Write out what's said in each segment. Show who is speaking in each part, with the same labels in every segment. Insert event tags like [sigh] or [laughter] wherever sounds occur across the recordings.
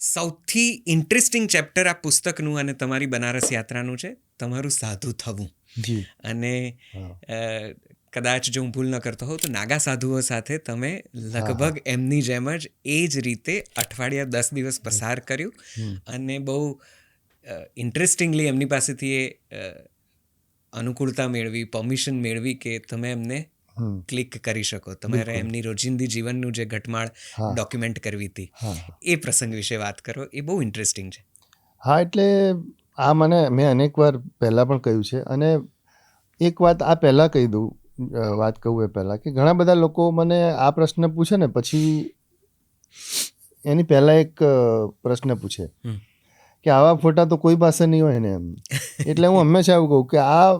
Speaker 1: સૌથી interesting chapter આ પુસ્તકનું અને તમારી બનારસ યાત્રાનું છે તમારું સાધુ થવું. અને કદાચ જો હું ભૂલ ન કરતો હોઉં તો નાગા સાધુઓ સાથે તમે લગભગ એમની જેમ જ એ જ રીતે અઠવાડિયા દસ દિવસ પસાર કર્યું. અને બહુ ઇન્ટરેસ્ટિંગલી એમની પાસેથી એ અનુકૂળતા મેળવી પરમિશન મેળવી કે તમે એમને. ક્લિક કરી શકો. તમારે એમની રોજિંદી જીવનનું જે ઘટમાળ ડોક્યુમેન્ટ કરવી હતી એ પ્રસંગ વિશે વાત કરો. એ બહુ ઇન્ટરેસ્ટિંગ છે.
Speaker 2: હા એટલે આ મને મેં અનેક વાર પહેલાં પણ કહ્યું છે. અને એક વાત આ પહેલાં કહી દઉં વાત કહું એ પહેલાં કે ઘણા બધા લોકો મને આ પ્રશ્ન પૂછે ને પછી એની પહેલાં એક પ્રશ્ન પૂછે. કે આવા ફોટા તો કોઈ પાસે નહીં હોય ને એમ. એટલે હું હંમેશા એવું કહું કે આ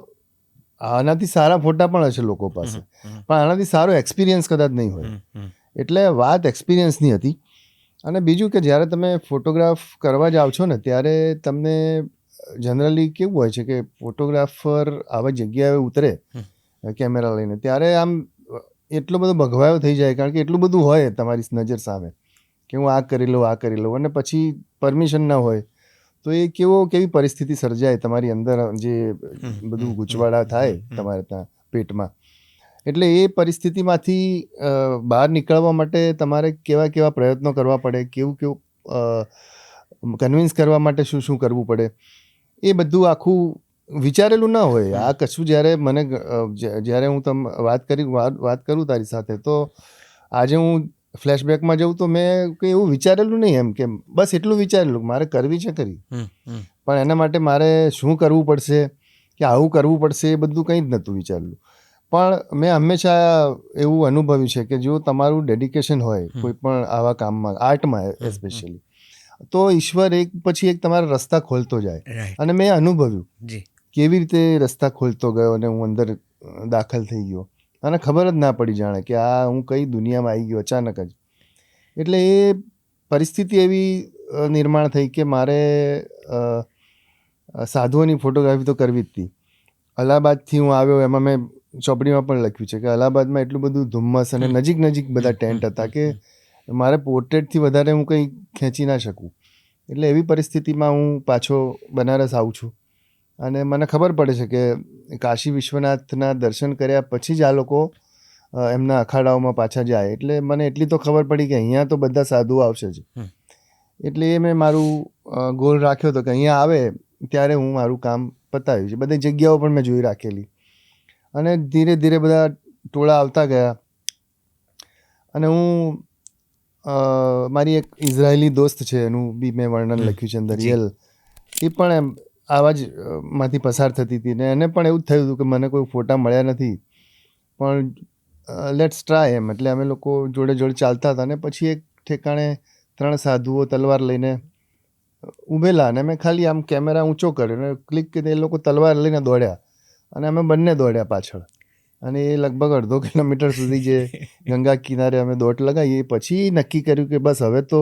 Speaker 2: આનાથી સારા ફોટા પણ હશે લોકો પાસે. પણ આનાથી સારો એક્સપિરિયન્સ કદાચ નહીં હોય. એટલે વાત એક્સપિરિયન્સની હતી. અને બીજું કે જ્યારે તમે ફોટોગ્રાફ કરવા જાઓ છો ને ત્યારે તમને જનરલી કેવું હોય છે કે ફોટોગ્રાફર આવા જગ્યાએ ઉતરે કેમેરા લઈને ત્યારે આમ એટલો બધો ભગવાયો થઈ જાય કારણ કે એટલું બધું હોય તમારી નજર સામે કે હું આ કરી લઉં આ કરી લઉં અને પછી પરમિશન ના હોય તો એ કેવો કેવી પરિસ્થિતિ સર્જાય તમારી અંદર જે બધું ગૂંચવાડા થાય તમારે ત્યાં પેટમાં? એટલે એ પરિસ્થિતિમાંથી બહાર નીકળવા માટે તમારે કેવા કેવા પ્રયત્નો કરવા પડે? કેવું કેવું કન્વિન્સ કરવા માટે શું શું કરવું પડે? એ બધું આખું વિચારેલું ના હોય. આ કશું જ્યારે મને જ્યારે હું તમ વાત કરી વાત કરું તારી સાથે તો આજે હું ફ્લેશબેકમાં જવું તો મેં કંઈ એવું વિચારેલું નહીં એમ કે બસ એટલું વિચારેલું મારે કરવી છે કરી પણ એના માટે મારે શું કરવું પડશે કે આવું કરવું પડશે એ બધું કંઈ જ નહોતું વિચારેલું. પણ મેં હંમેશા એવું અનુભવ્યું છે કે જો તમારું ડેડિકેશન હોય કોઈ પણ આવા કામમાં આર્ટમાં એસ્પેશિયલી તો ઈશ્વર એક પછી એક તમારા રસ્તા ખોલતો જાય. અને મેં અનુભવ્યું કેવી રીતે રસ્તા ખોલતો ગયો અને હું અંદર દાખલ થઈ ગયો. અને ખબર જ ના પડી જાણે કે આ હું કઈ દુનિયામાં આવી ગયો અચાનક જ. એટલે એ પરિસ્થિતિ એવી નિર્માણ થઈ કે મારે સાધુઓની ફોટોગ્રાફી તો કરવી જ હતી અલ્હાબાદથી હું આવ્યો, એમાં મેં ચોપડીમાં પણ લખ્યું છે કે અલ્હાબાદમાં એટલું બધું ધુમ્મસ અને નજીક નજીક બધા ટેન્ટ હતા કે મારે પોર્ટ્રેટથી વધારે હું કંઈ ખેંચી ના શકું. એટલે એવી પરિસ્થિતિમાં હું પાછો બનારસ આવું છું. અને મને ખબર પડે છે કે કાશી વિશ્વનાથના દર્શન કર્યા પછી જ આ લોકો એમના અખાડાઓમાં પાછા જાય. એટલે મને એટલી તો ખબર પડી કે અહીંયા તો બધા સાધુઓ આવશે જ. એટલે એ મેં મારું ગોલ રાખ્યો હતો કે અહીંયા આવે ત્યારે હું મારું કામ પતાવ્યું છે બધી જગ્યાઓ પણ મેં જોઈ રાખેલી. અને ધીરે ધીરે બધા ટોળા આવતા ગયા. અને હું મારી એક ઇઝરાયેલી દોસ્ત છે એનું બી મેં વર્ણન લખ્યું છે અંદર રિયલ એ પણ એમ આવા જ માંથી પસાર થતી હતી ને એને પણ એવું જ થયું હતું કે મને કોઈ ફોટા મળ્યા નથી. પણ લેટ્સ ટ્રાય એમ. એટલે અમે લોકો જોડે જોડે ચાલતા હતા અને પછી એક ઠેકાણે ત્રણ સાધુઓ તલવાર લઈને ઊભેલા અને મેં ખાલી આમ કેમેરા ઊંચો કર્યો અને ક્લિક કરી એ લોકો તલવાર લઈને દોડ્યા. અને અમે બંને દોડ્યા પાછળ. અને એ લગભગ અડધો કિલોમીટર સુધી જે [laughs] ગંગા કિનારે અમે દોટ લગાવી એ પછી નક્કી કર્યું કે બસ હવે તો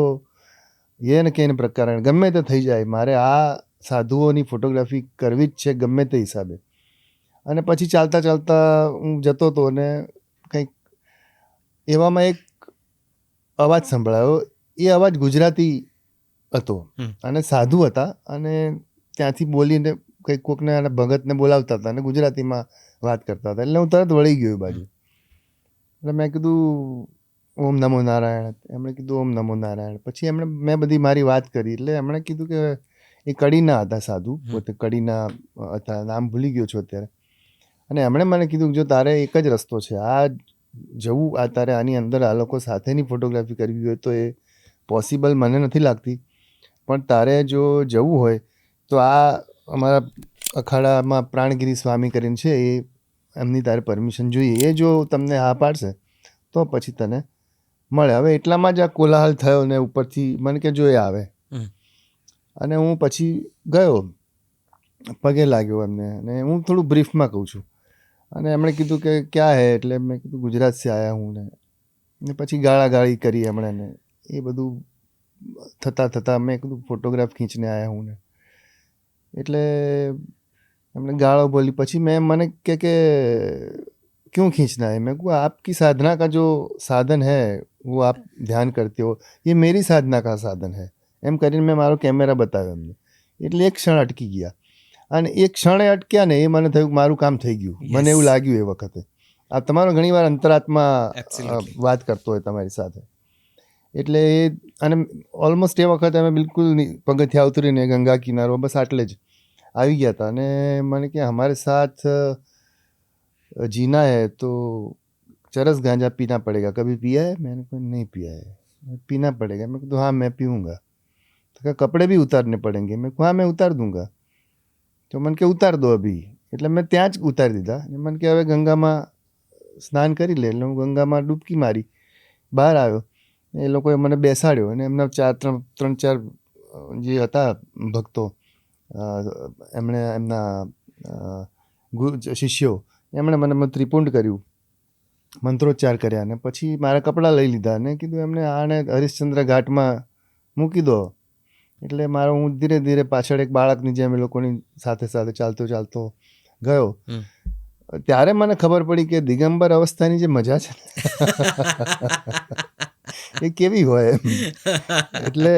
Speaker 2: એ ને કે પ્રકારે ગમે તે થઈ જાય. મારે આ સાધુઓની ફોટોગ્રાફી કરવી જ છે ગમે તે હિસાબે. અને પછી ચાલતા ચાલતા હું જતો હતો અને કંઈક એવામાં એક અવાજ સંભળાયો. એ અવાજ ગુજરાતી હતો અને સાધુ હતા અને ત્યાંથી બોલીને કંઈક કોકને અને ભગતને બોલાવતા હતા અને ગુજરાતીમાં વાત કરતા હતા. એટલે હું તરત વળી ગયો એ બાજુ. એટલે મેં કીધું ઓમ નમો નારાયણ. એમણે કીધું ઓમ નમો નારાયણ. પછી એમણે મેં બધી મારી વાત કરી. એટલે એમણે કીધું કે એ કડીના હતા સાધુ પોતે કડીના હતા. નામ ભૂલી ગયો છું અત્યારે. અને એમણે મને કીધું કે જો તારે એક જ રસ્તો છે આ જવું આ તારે આની અંદર આ લોકો સાથેની ફોટોગ્રાફી કરવી હોય તો એ પોસિબલ મને નથી લાગતી. પણ તારે જો જવું હોય તો આ અમારા અખાડામાં પ્રાણગીરી સ્વામી કરીને છે એ એમની તારે પરમિશન જોઈએ. એ જો તમને હા પાડશે તો પછી તને મળે. હવે એટલામાં જ આ કોલાહલ થયો ને ઉપરથી મને કે જો એ આવે. અને હું પછી ગયો પગે લાગ્યો એમને અને હું થોડું બ્રીફમાં કહું છું અને એમણે કીધું કે ક્યાં હે એટલે મેં કીધું ગુજરાત સે આયા હું ને ને પછી ગાળાગાળી કરી એમણે ને એ બધું થતાં થતાં મેં કીધું ફોટોગ્રાફ ખીંચને આયા હું ને એટલે એમણે ગાળો બોલી પછી મેં મને કે કે क्यों खींचना है मैं कहूँ आपकी साधना का जो साधन है वो आप ध्यान करते हो ये मेरी साधना का साधन है એમ કરીને મેં મારો કેમેરા બતાવ્યો એમને. એટલે એક ક્ષણ અટકી ગયા. અને એ ક્ષણે અટક્યા ને એ મને થયું મારું કામ થઈ ગયું. મને એવું લાગ્યું એ વખતે. આ તમારો ઘણીવાર અંતરાત્મા વાત કરતો હોય તમારી સાથે. એટલે એ અને ઓલમોસ્ટ એ વખતે અમે બિલકુલ પગથિયા ઉતરીને ગંગા કિનારો બસ આટલે જ આવી ગયા હતા. અને મને કે હમારે સાથ જીના હે તો ચરસ ગાંજા પીના પડેગા. કભી પિયા હે? મેં કોઈ નહીં પિયા હે. પીના પડેગા. મેં કીધું હા મેં પીઉંગા. तो कहा कपड़े भी उतारने पड़ेंगे मैं कहा हाँ मैं उतार दूंगा તો મને કે ઉતાર દો અભી એટલે મેં ત્યાં જ ઉતારી દીધા અને મને કે હવે ગંગામાં સ્નાન કરી લે એટલે હું ગંગામાં ડૂબકી મારી બહાર આવ્યો એ લોકોએ મને બેસાડ્યો અને એમના ચાર ત્રણ ત્રણ ચાર અ, જે હતા ભક્તો અ, એમણે એમના અ, ગુરુ શિષ્યો એમણે મને મને ત્રિપુંડ કર્યું મંત્રોચ્ચાર કર્યા અને પછી મારા કપડાં લઈ લીધા અને કીધું એમને આને હરિશ્ચંદ્ર ઘાટમાં મૂકી દો એટલે મારો હું ધીરે ધીરે પાછળ એક બાળકની જેમ એ લોકોની સાથે સાથે ચાલતો ચાલતો ગયો. ત્યારે મને ખબર પડી કે દિગંબર અવસ્થાની જે મજા છે એ કેવી હોય એટલે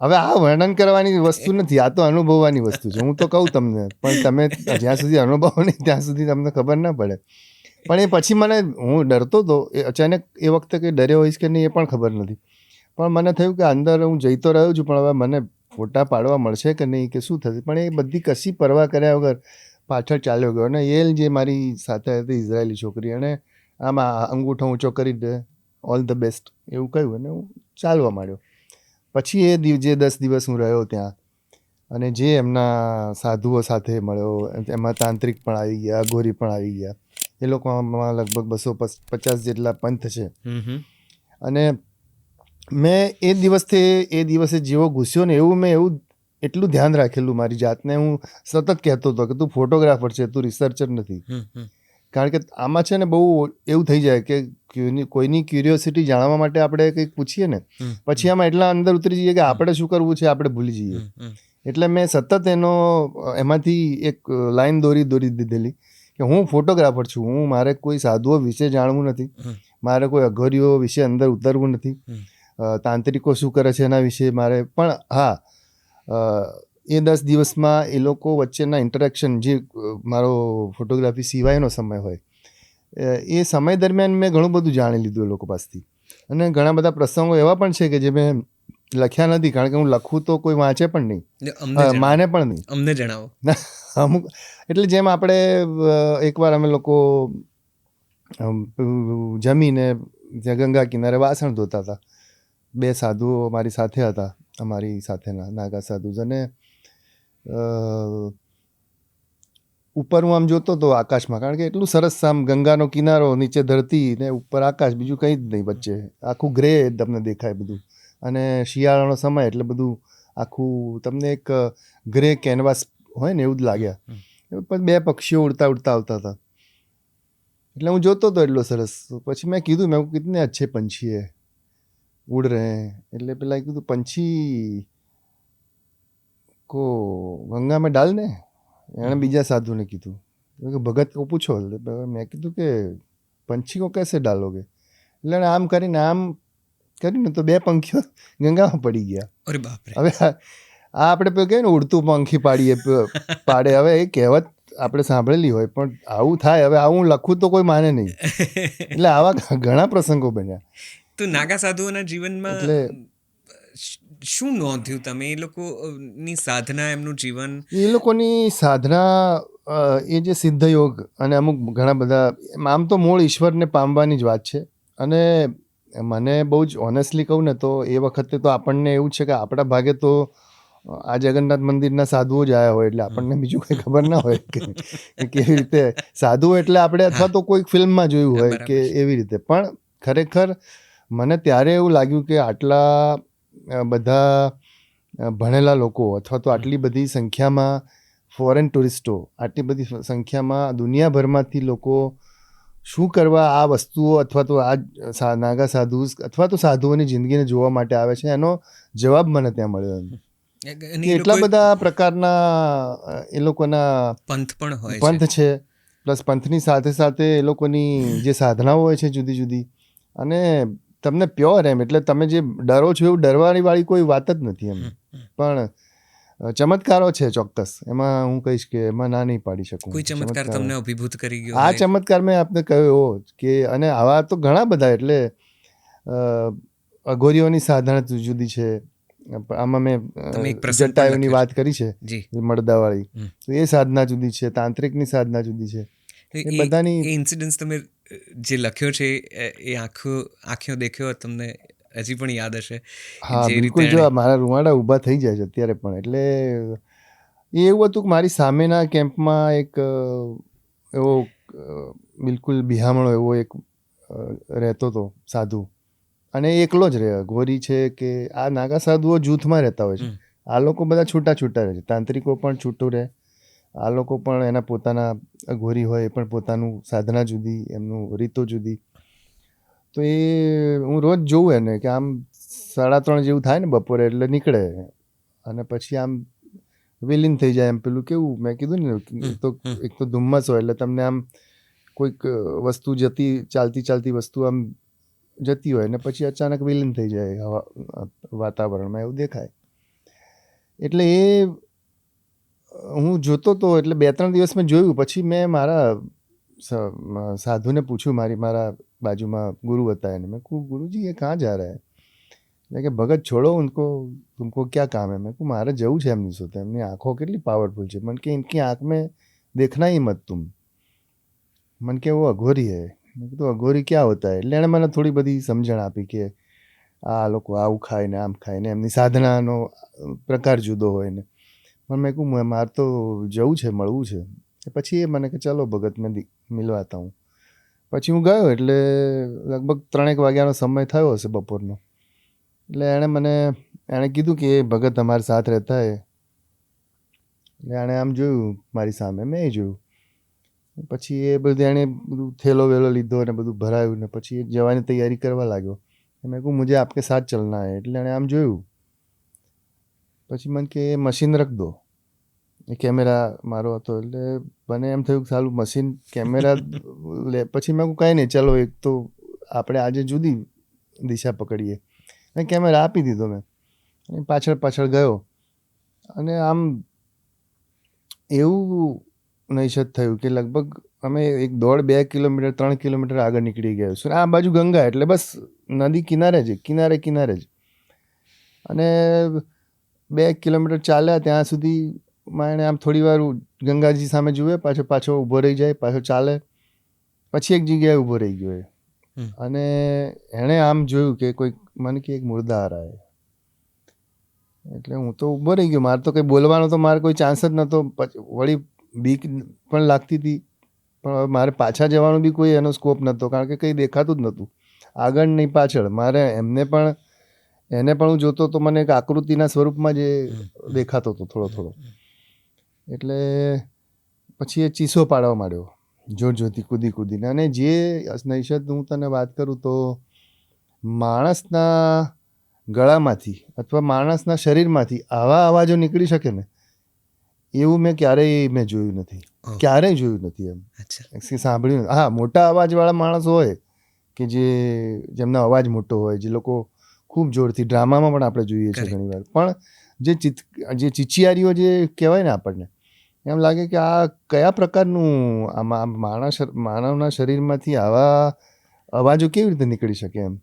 Speaker 2: હવે આ વર્ણન કરવાની વસ્તુ નથી આ તો અનુભવવાની વસ્તુ છે. હું તો કહું તમને પણ તમે જ્યાં સુધી અનુભવો નહીં ત્યાં સુધી તમને ખબર ના પડે. પણ એ પછી મને હું ડરતો હતો એ અચાનક એ વખતે કંઈ ડર્યો હોઈશ કે નહીં એ પણ ખબર નથી. પણ મને થયું કે અંદર હું જઈતો રહ્યો છું પણ હવે મને ફોટા પાડવા મળશે કે નહીં કે શું થશે? પણ એ બધી કશી પરવા કર્યા વગર પાછળ ચાલ્યો ગયો અને એલ જે મારી સાથે હતી ઇઝરાયેલી છોકરી અને આમાં અંગૂઠો ઊંચો કરી દે ઓલ ધ બેસ્ટ એવું કહ્યું અને હું ચાલવા માંડ્યો. પછી એ દિવ જે દસ દિવસ હું રહ્યો ત્યાં અને જે એમના સાધુઓ સાથે મળ્યો એમાં તાંત્રિક પણ આવી ગયા અઘોરી પણ આવી ગયા. એ લોકોમાં લગભગ બસો પચ- પચાસ જેટલા પંથ છે. અને મેં એ દિવસથી એ દિવસે જેવો ઘૂસ્યો ને એવું મેં એવું એટલું ધ્યાન રાખેલું મારી જાતને. હું સતત કહેતો હતો કે તું ફોટોગ્રાફર છે તું રિસર્ચર નથી. કારણ કે આમાં છે ને બહુ એવું થઈ જાય કે કોઈની ક્યુરિયોસિટી જાણવા માટે આપણે કંઈક પૂછીએ ને પછી આમાં એટલા અંદર ઉતરી જઈએ કે આપણે શું કરવું છે આપણે ભૂલી જઈએ. એટલે મેં સતત એનો એમાંથી એક લાઈન દોરી દોરી દીધેલી કે હું ફોટોગ્રાફર છું. હું મારે કોઈ સાધુઓ વિશે જાણવું નથી. મારે કોઈ અઘરીઓ વિશે અંદર ઉતરવું નથી. તાંત્રિકો શું કરે છે એના વિશે મારે પણ હા એ દસ દિવસમાં એ લોકો વચ્ચેના ઇન્ટરેક્શન જે મારો ફોટોગ્રાફી સિવાયનો સમય હોય એ સમય દરમિયાન મેં ઘણું બધું જાણી લીધું એ લોકો પાસેથી. અને ઘણા બધા પ્રસંગો એવા પણ છે કે જે મેં લખ્યા નથી કારણ કે હું લખું તો કોઈ વાંચે પણ નહીં. માને પણ નહીં.
Speaker 1: અમને જણાવો.
Speaker 2: અમુક એટલે જેમ આપણે એકવાર અમે લોકો જમીને ત્યાં ગંગા કિનારે વાસણ ધોતા હતા. બે સાધુઓ મારી સાથે હતા અમારી સાથેના નાગા સાધુ અને ઉપર હું આમ જોતો હતો આકાશમાં કારણ કે એટલું સરસ આમ ગંગાનો કિનારો નીચે ધરતી ને ઉપર આકાશ બીજું કંઈ જ નહીં વચ્ચે. આખું ગ્રે તમને દેખાય બધું. અને શિયાળાનો સમય એટલે બધું આખું તમને એક ગ્રે કેનવાસ હોય ને એવું જ લાગ્યા. પણ બે પક્ષીઓ ઉડતા ઉડતા આવતા હતા. એટલે હું જોતો હતો એટલો સરસ. પછી મેં કીધું મેં કિતને અચ્છે પંછી હે ઉડ રહે એટલે પેલા કીધું પંછી કો ગંગા મેં ડાલ ને એણે બીજા સાધુને કીધું. કે ભગત કો પૂછો. મેં કીધું કે પંછી કો કેસે ડાલોગે? એટલે આમ કરીને આમ કરીને તો બે પંખીઓ ગંગામાં પડી ગયા.
Speaker 1: અરે બાપ
Speaker 2: હવે આ આપણે કહીએ ને ઉડતું પંખી પાડીએ પાડે. હવે એ કહેવત આપણે સાંભળેલી હોય પણ આવું થાય. હવે આવું લખું તો કોઈ માને નહીં. [laughs] એટલે આવા ઘણા પ્રસંગો બન્યા.
Speaker 1: તો નાગા સાધુઓના જીવનમાં શું નોંધ્યું તમે એ લોકોની સાધના એમનું જીવન?
Speaker 2: એ લોકોની સાધના એ જે સિદ્ધ યોગ અને અમુક ઘણા બધા આમ તો મૂળ ઈશ્વરને પામવાની જ વાત છે. અને મને બહુ જ ઓનેસ્ટલી કહું ને તો એ વખતે તો આપણને એવું છે કે આપણા ભાગે તો આ જગન્નાથ મંદિરના સાધુઓ જ આવ્યા હોય એટલે આપણને બીજું કંઈ ખબર ના હોય કે કે કેવી રીતે સાધુઓ એટલે આપણે અથવા તો કોઈક ફિલ્મમાં જોયું હોય કે એવી રીતે. પણ ખરેખર મને ત્યારે એવું લાગ્યું કે આટલા બધા ભણેલા લોકો અથવા તો આટલી બધી સંખ્યામાં ફોરેન ટુરિસ્ટો આટલી બધી સંખ્યામાં દુનિયાભરમાંથી લોકો શું કરવા આ વસ્તુઓ અથવા તો આ નાગા સાધુ અથવા તો સાધુઓની જિંદગીને જોવા માટે આવે છે એનો જવાબ મને ત્યાં મળ્યો એટલા બધા પ્રકારના એ લોકોના
Speaker 1: પંથ પણ હોય
Speaker 2: પંથ છે પ્લસ પંથની સાથે સાથે એ લોકોની જે સાધનાઓ હોય છે જુદી જુદી અને તમને પ્યોર એમ એટલે તમે જે ડરો છો એવું ડરવાની વાળી કોઈ વાત જ નથી એમ. પણ ચમત્કારો છે ચોક્કસ. એમાં હું કહીશ કે એમાં ના નહીં પાડી શકું.
Speaker 1: કોઈ ચમત્કાર તમને અભિભૂત કરી ગયો
Speaker 2: આ ચમત્કાર મેં આપને કહ્યું એવો કે અને આવા તો ઘણા બધા એટલે અઘોરીઓની સાધના જુદી છે. આમાં મેં જટાયુની વાત કરી છે તો એ સાધના જુદી છે તાંત્રિકની સાધના જુદી છે.
Speaker 1: એ
Speaker 2: બધાની
Speaker 1: ઇન્સિડન્સ તમે જે લખ્યો છે એ- એ આખ્યો દેખ્યો તમને હજી પણ યાદ હશે.
Speaker 2: હા બિલકુલ જો મારા રૂવાડા ઊભા થઈ જાય છે અત્યારે પણ એટલે એ એવું હતું કે મારી સામેના કેમ્પમાં એક એવો બિલકુલ બિહામણો એવો એક રહેતો હતો સાધુ. અને એકલો જ રહે ગોરી છે કે આ નાગા સાધુઓ જૂથમાં રહેતા હોય છે. આ લોકો બધા છૂટા છૂટા રહે છે. તાંત્રિકો પણ છૂટું રહે. આ લોકો પણ એના પોતાના અઘોરી હોય એ પણ પોતાનું સાધના જુદી એમનું રીતો જુદી. તો એ હું રોજ જોઉં એને કે આમ સાડા ત્રણ જેવું થાય ને બપોરે એટલે નીકળે. અને પછી આમ વિલીન થઈ જાય એમ પેલું કેવું? મેં કીધું ને એક તો એક તો ધુમ્મસ હોય એટલે તમને આમ કોઈક વસ્તુ જતી ચાલતી ચાલતી વસ્તુ આમ જતી હોય ને પછી અચાનક વિલીન થઈ જાય વાતાવરણમાં એવું દેખાય. એટલે એ હું જોતો હતો એટલે બે ત્રણ દિવસ મેં જોયું. પછી મેં મારા સાધુને પૂછ્યું, મારી, મારા બાજુમાં ગુરુ હતા એને. મેં કહું ગુરુજી, એ કાં જા રહ્યા? એટલે કે ભગત, છોડો ઉनको તુમકો ક્યાં કામ હે? મેં કહું મારે જવું છે એમની સાથે. એમની આંખો કેટલી પાવરફુલ છે. મને કે, ઇનકી આંખ મેં દેખના હી મત તું. મને કે વો અઘોરી હે. મેં કીધું, અઘોરી ક્યાં હોતા એટલે એણે મને થોડી બધી સમજણ આપી કે આ લોકો આવું ખાય ને આમ ખાય ને એમની સાધનાનો પ્રકાર જુદો હોય ને. પણ મેં કહું મારે તો જવું છે, મળવું છે. પછી એ મને કે, ચાલો ભગત, મેં મિલવાતા હું. પછી હું ગયો એટલે લગભગ ત્રણેક વાગ્યાનો સમય થયો હશે બપોરનો. એટલે એણે મને, એણે કીધું કે, એ ભગત અમારી સાથ રહેતા હે. એટલે એણે આમ જોયું મારી સામે, મેં જોયું. પછી એ બધું એણે બધું થેલો વેલો લીધો અને બધું ભરાયું ને પછી એ જવાની તૈયારી કરવા લાગ્યો. મેં કહું મુજે આપકે સાથ ચલના હે. એટલે એણે આમ જોયું. પછી મને કે, મશીન રખ દો. એ કેમેરા મારો હતો એટલે મને એમ થયું કે સારું મશીન, કેમેરા [laughs] લે. પછી મેં કાંઈ નહીં, ચાલો એક તો આપણે આજે જુદી દિશા પકડીએ. અને કેમેરા આપી દીધો મેં. અને પાછળ પાછળ ગયો. અને આમ એવું નૈશત થયું કે લગભગ અમે એક દોઢ, બે કિલોમીટર, ત્રણ કિલોમીટર આગળ નીકળી ગયા છું આ બાજુ ગંગા, એટલે બસ નદી કિનારે જ, કિનારે કિનારે જ. અને બે કિલોમીટર ચાલ્યા ત્યાં સુધીમાં એણે આમ થોડી વાર ગંગાજી સામે જુએ પાછો પાછો ઊભો રહી જાય પાછો ચાલે. પછી એક જગ્યાએ ઊભો રહી ગયો એ. અને એણે આમ જોયું કે કોઈક મને કે એક મુર્દા હરાય એટલે હું તો ઊભો રહી ગયો. મારે તો કંઈ બોલવાનો તો મારે કોઈ ચાન્સ જ નહોતો. વળી બીક પણ લાગતી હતી. પણ હવે મારે પાછા જવાનો બી કોઈ એનો સ્કોપ નહોતો. કારણ કે કંઈ દેખાતું જ નહોતું. આગળ નહીં પાછળ મારે એમને પણ એને પણ હું જોતો તો મને એક આકૃતિના સ્વરૂપમાં જે દેખાતો હતો થોડો થોડો. એટલે પછી એ ચીસો પાડવા માંડ્યો જોર જોરથી કૂદી કૂદીને. અને જે નૈષદ હું તને વાત કરું તો માણસના ગળામાંથી અથવા માણસના શરીરમાંથી આવા અવાજો નીકળી શકે ને એવું મેં ક્યારેય મેં જોયું નથી. ક્યારેય જોયું નથી એમ.
Speaker 1: અચ્છા.
Speaker 2: સાંભળ્યું હા મોટા અવાજવાળા માણસ હોય કે જે જેમનો અવાજ મોટો હોય જે લોકો ખૂબ જોરથી. ડ્રામામાં પણ આપણે જોઈએ છીએ ઘણીવાર. પણ જે ચિત જે ચિચિયારીઓ જે કહેવાય ને આપણને એમ લાગે કે આ કયા પ્રકારનું આમાં માણસ માનવના શરીરમાંથી આવા અવાજો કેવી રીતે નીકળી શકે એમ?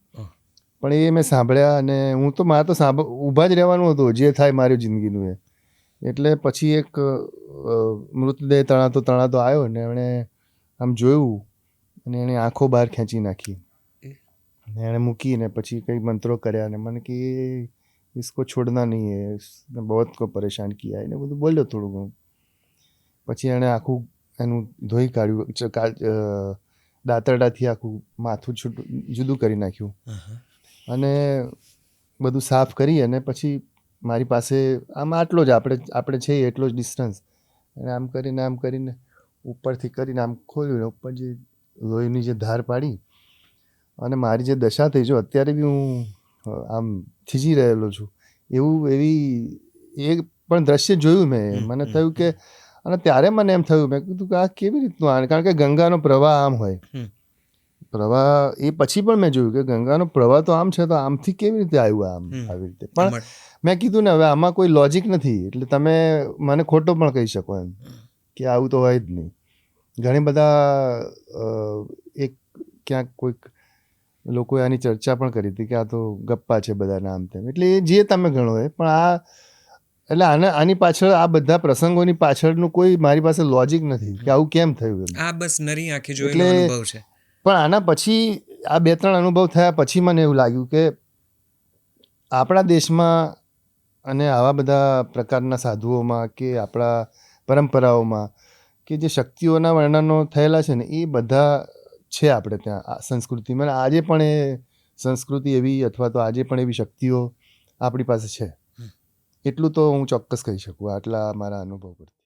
Speaker 2: પણ એ મેં સાંભળ્યા અને હું તો મારે તો સાંભળ ઊભા જ રહેવાનું હતું જે થાય મારી જિંદગીનું એ. એટલે પછી એક મૃતદેહ તણાતો તણાતો આવ્યો ને એણે આમ જોયું અને એણે આંખો બહાર ખેંચી નાખી. એણે મૂકીને પછી કંઈ મંત્રો કર્યા ને મને કે इसको छोड़ना नहीं है इसने बहुत को परेशान किया है એને બધું બોલ્યો થોડું ઘણું પછી એણે આખું એનું ધોઈ કાઢ્યું ચ- કા- અ, દાંતરડાથી આખું માથું છૂટું જુદું કરી નાખ્યું
Speaker 1: આહા.
Speaker 2: અને બધું સાફ કરી અને પછી મારી પાસે આમ આટલો જ આપણે આપણે છે એટલો જ ડિસ્ટન્સ અને આમ કરીને આમ કરીને ઉપરથી કરીને આમ ખોલ્યું ને ઉપર જે લોહીની જે ધાર પાડી અને મારી જે દશા થઈ જો અત્યારે બી હું આમ થીજી રહેલો છું. એવું એવી એ પણ દ્રશ્ય જોયું મેં. મને થયું કે અને ત્યારે મને એમ થયું મેં કીધું કે આ કેવી રીતનું આ કારણ કે ગંગાનો પ્રવાહ આમ હોય. પ્રવાહ એ પછી પણ મેં જોયું કે ગંગાનો પ્રવાહ તો આમ છે તો આમથી કેવી રીતે આવ્યું આમ આવી રીતે? પણ મેં કીધું ને હવે આમાં કોઈ લોજિક નથી. એટલે તમે મને ખોટો પણ કહી શકો એમ કે આવું તો હોય જ નહીં. ઘણી બધા એક ક્યાંક કોઈક લોકોએ આની ચર્ચા પણ કરી હતી કે આ તો ગપ્પા છે બધાના આમ તેમ. એટલે એ જે તમે ગણો એ પણ આ એટલે આને આની પાછળ આ બધા પ્રસંગોની પાછળનું કોઈ મારી પાસે લોજિક નથી કે આવું કેમ થયું
Speaker 1: આ બસ નરી આંખે જોયેલો
Speaker 2: એટલે-
Speaker 1: અનુભવ છે.
Speaker 2: પણ આના પછી આ બે ત્રણ અનુભવ થયા પછી મને એવું લાગ્યું કે આપણા દેશમાં અને આવા બધા પ્રકારના સાધુઓમાં કે આપણા પરંપરાઓમાં કે જે શક્તિઓના વર્ણનો થયેલા છે ને એ બધા છે આપણે ત્યાં. સંસ્કૃતિમાં આજે પણ એ સંસ્કૃતિ એવી અથવા તો આજે પણ એવી શક્તિઓ આપણી પાસે છે. એટલું તો હું ચોક્કસ કહી શકું. આટલા મારા અનુભવ પરથી.